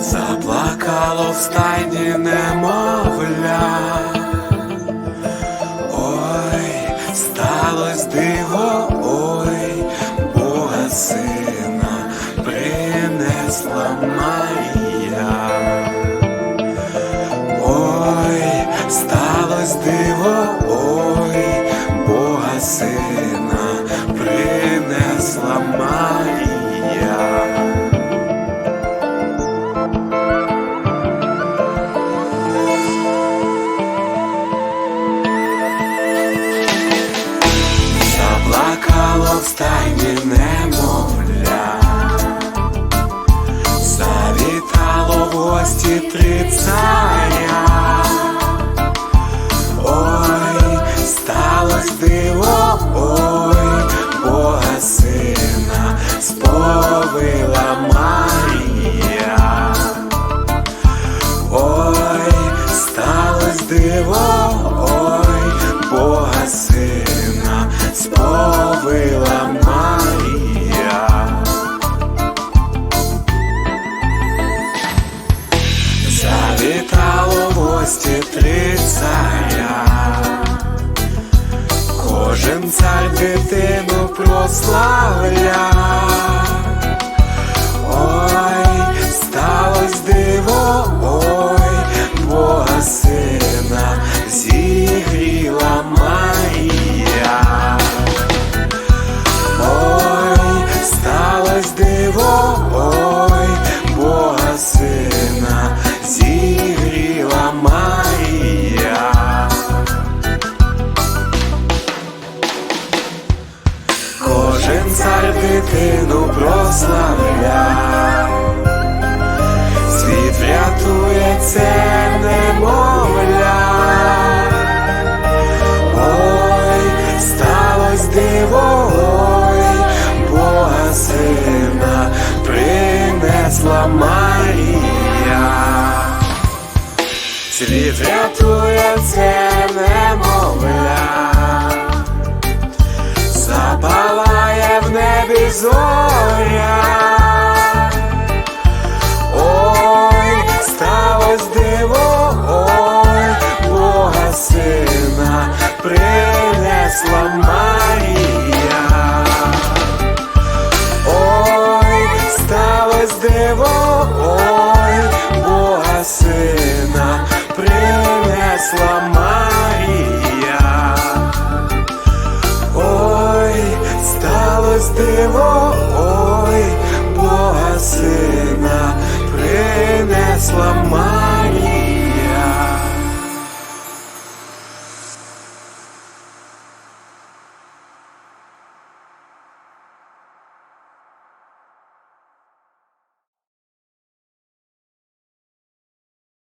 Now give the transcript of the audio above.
Заплакало в стайні немовля. Ой, сталось диво, принесла Марія. Ой, сталось диво, диво, ой, Бога сина сповила Марія. Завітало в гості три царя, кожен цар дитину прославля. Дитину прославля, світ врятує це немовля. Ой, сталось диво, ой, Бога сина принесла Марія. Світ рятує це зоря. Ой, сталось диво, ой, Бога сина принесла Марія. Марія. Ой, сталось диво,